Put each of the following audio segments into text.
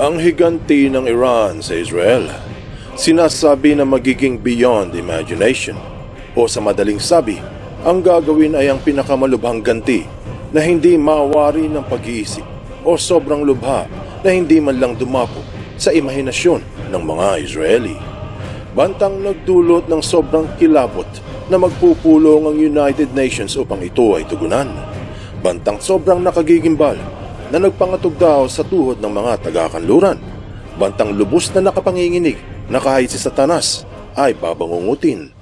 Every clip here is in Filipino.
Ang higanti ng Iran sa Israel, sinasabi na magiging beyond imagination. O sa madaling sabi, ang gagawin ay ang pinakamalubhang ganti na hindi mawari ng pag-iisip o sobrang lubha na hindi man lang dumapo sa imahinasyon ng mga Israeli. Bantang nagdulot ng sobrang kilabot na magpupulong ang United Nations upang ito ay tugunan. Bantang sobrang nakagigimbal na nagpangatog daw sa tuhod ng mga taga-kanluran. Bantang lubos na nakapanginginig na kahit si Satanas ay babangungutin.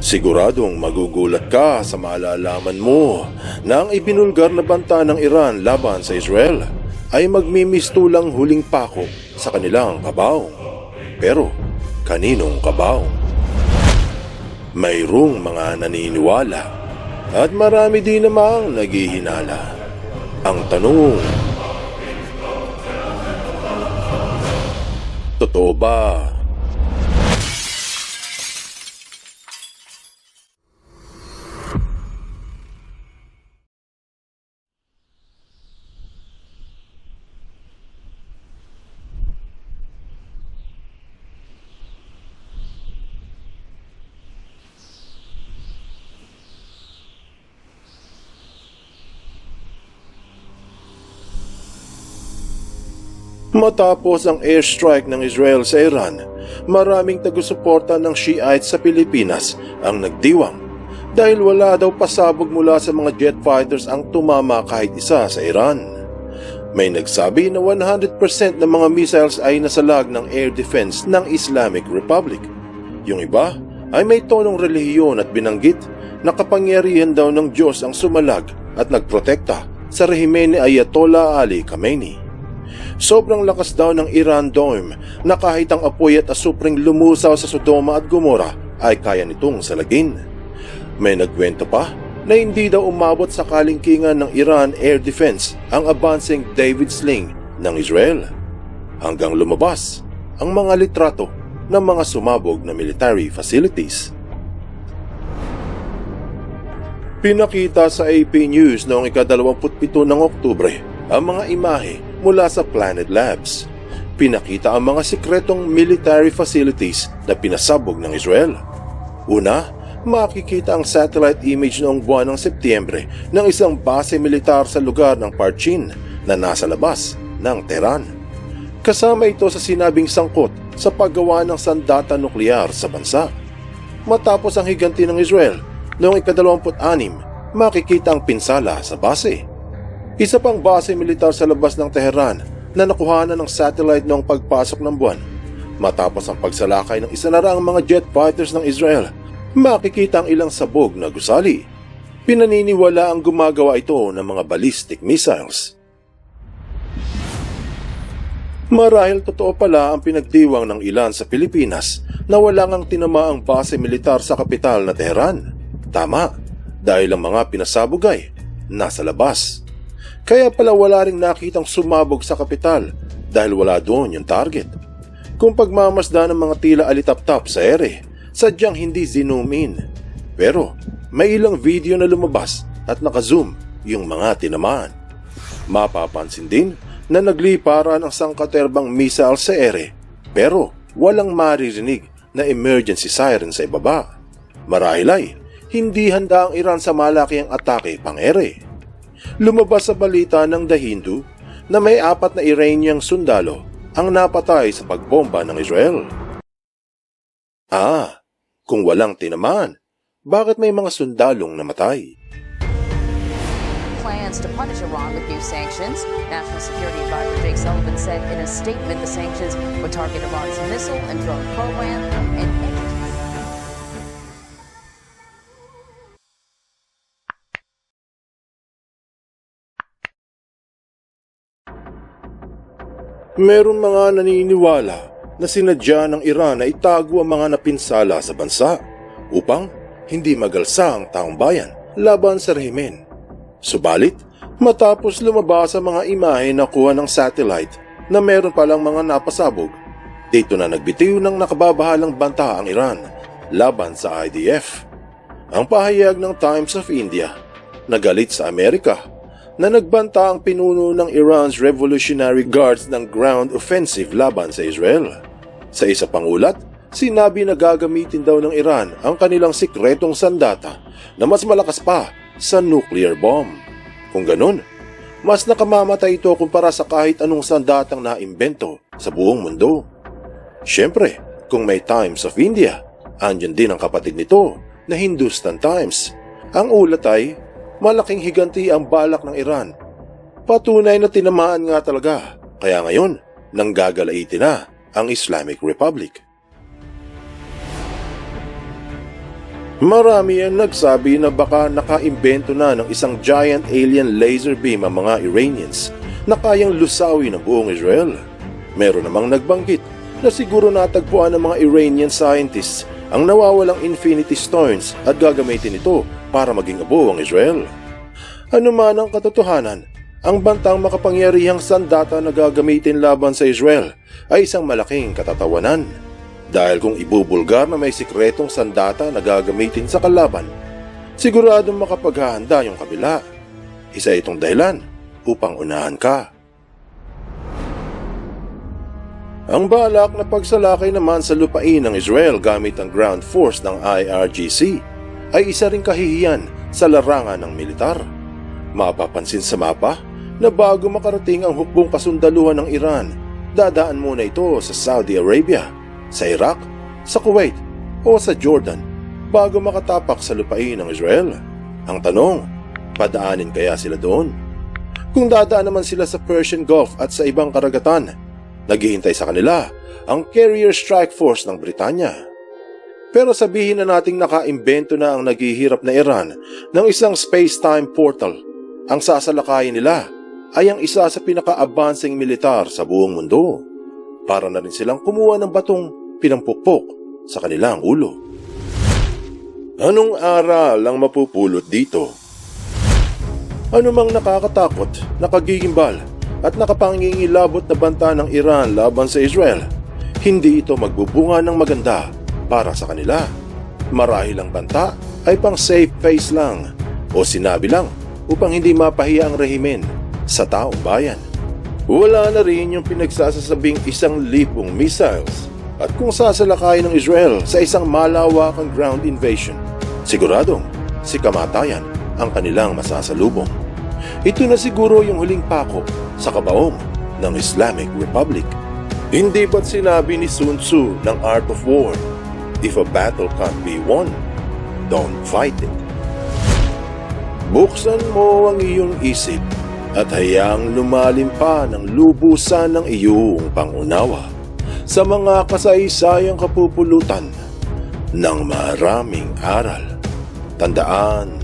Siguradong magugulat ka sa malalaman mo na ang ibinulgar na banta ng Iran laban sa Israel ay magmimistulang huling pako sa kanilang kabaong. Pero kaninong kabaong? Mayroong mga naniniwala at marami din namang naghihinala. Ang tanong, Totoo ba? Matapos ang airstrike ng Israel sa Iran, maraming tagusuporta ng Shiites sa Pilipinas ang nagdiwang dahil wala daw pasabog mula sa mga jet fighters ang tumama kahit isa sa Iran. May nagsabi na 100% ng mga missiles ay nasalag ng air defense ng Islamic Republic. Yung iba ay may tonong relihiyon at binanggit na kapangyarihan daw ng Diyos ang sumalag at nagprotekta sa rehimen ni Ayatollah Ali Khamenei. Sobrang lakas daw ng Iran Dome na kahit ang apoy at asupring lumusaw sa Sodoma at Gomora ay kaya nitong salagin. May nagkwento pa na hindi daw umabot sa kalingkingan ng Iran Air Defense ang advancing David Sling ng Israel. Hanggang lumabas ang mga litrato ng mga sumabog na military facilities. Pinakita sa AP News noong ika-27 ng Oktubre ang mga imahe mula sa Planet Labs. Pinakita ang mga sikretong military facilities na pinasabog ng Israel. Una, makikita ang satellite image noong buwan ng Setyembre ng isang base militar sa lugar ng Parchin na nasa labas ng Tehran. Kasama ito sa sinabing sangkot sa paggawa ng sandata nuklear sa bansa. Matapos ang higanti ng Israel, noong ika-26, makikita ang pinsala sa base. Isa pang base militar sa labas ng Tehran na nakuhanan ng satellite noong pagpasok ng buwan. Matapos ang pagsalakay ng isa na raang mga jet fighters ng Israel, makikita ang ilang sabog na gusali. Pinaniniwala ang gumagawa ito ng mga ballistic missiles. Marahil totoo pala ang pinagdiwang ng ilan sa Pilipinas na wala ngang tinamaang base militar sa kapital na Tehran. Tama, dahil ang mga pinasabog ay nasa labas. Kaya pala wala ring nakitang sumabog sa kapital dahil wala doon yung target. Kung pagmamasda ng mga tila alitap-tap sa ere, sadyang hindi zoom in. Pero may ilang video na lumabas at nakazoom yung mga tinamaan. Mapapansin din na nagliparan ang sangkaterbang missile sa ere pero walang maririnig na emergency siren sa ibaba. Marahil ay hindi handa ang Iran sa malaking atake pang ere. Lumabas sa balita ng The Hindu na may apat na Iranian sundalo ang napatay sa pagbomba ng Israel. Ah, kung walang tinamaan, bakit may mga sundalong namatay? plans to punish Iran with new sanctions. National Security Advisor Jake Sullivan said in a statement the sanctions would target Iran's missile and drone program and energy. Meron mga naniniwala na sinadya ng Iran na itago ang mga napinsala sa bansa upang hindi magalsa ang taong bayan laban sa rehimen. Subalit, matapos lumabas ang mga imahe na kuha ng satellite na meron palang mga napasabog, Dito na nagbitiw ng nakababahalang banta ang Iran laban sa IDF. Ang pahayag ng Times of India, nagalit sa Amerika, na nagbanta ang pinuno ng Iran's Revolutionary Guards ng ground offensive laban sa Israel. Sa isa pang ulat, sinabi na gagamitin daw ng Iran ang kanilang sikretong sandata na mas malakas pa sa nuclear bomb. Kung ganun, mas nakamamatay ito kumpara sa kahit anong sandatang naimbento sa buong mundo. Siyempre, kung may Times of India, andyan din ang kapatid nito na Hindustan Times. Ang ulat ay, malaking higanti ang balak ng Iran. Patunay na tinamaan nga talaga, kaya ngayon, nanggagalaiti na ang Islamic Republic. Marami ang nagsabi na baka nakaimbento na ng isang giant alien laser beam ang mga Iranians na kayang lusawin ang buong Israel. Meron namang nagbanggit na siguro natagpuan ng mga Iranian scientists ang nawawalang Infinity Stones at gagamitin ito para maging abo ang Israel. Ano man ang katotohanan, ang bantang makapangyarihang sandata na gagamitin laban sa Israel ay isang malaking katatawanan. Dahil kung ibubulgar na may sikretong sandata na gagamitin sa kalaban, siguradong makapaghahanda yung kabila. Isa itong dahilan upang unahan ka. Ang balak na pagsalakay naman sa lupain ng Israel gamit ang ground force ng IRGC ay isa ring kahihiyan sa larangan ng militar. Mapapansin sa mapa na bago makarating ang hukbong kasundaluhan ng Iran, dadaan muna ito sa Saudi Arabia, sa Iraq, sa Kuwait o sa Jordan bago makatapak sa lupain ng Israel. Ang tanong, padaanin kaya sila doon? Kung dadaan naman sila sa Persian Gulf at sa ibang karagatan, naghihintay sa kanila ang Carrier Strike Force ng Britanya. Pero sabihin na nating nakaimbento na ang naghihirap na Iran ng isang space-time portal. Ang sasalakayin nila ay ang isa sa pinaka-advancing militar sa buong mundo. Para na rin silang kumuha ng batong pinampukpok sa kanilang ulo. Anong aral ang mapupulot dito? Ano mang nakakatakot, nakagigimbal at nakapangingilabot na banta ng Iran laban sa Israel, hindi ito magbubunga ng maganda para sa kanila. Marahil ang banta ay pang safe face lang o sinabi lang upang hindi mapahiya ang rehimen sa taong bayan. Wala na rin yung pinagsasasabing isang lipong missiles at kung sasalakayin ng Israel sa isang malawakang ground invasion, siguradong si kamatayan ang kanilang masasalubong. Ito na siguro yung huling pako sa kabaong ng Islamic Republic. Hindi ba't sinabi ni Sun Tzu ng Art of War, If a battle can't be won, don't fight it. Buksan mo ang iyong isip at hayaang lumalim pa ng lubusan ng iyong pangunawa sa mga kasaysayang kapupulutan ng maraming aral. Tandaan,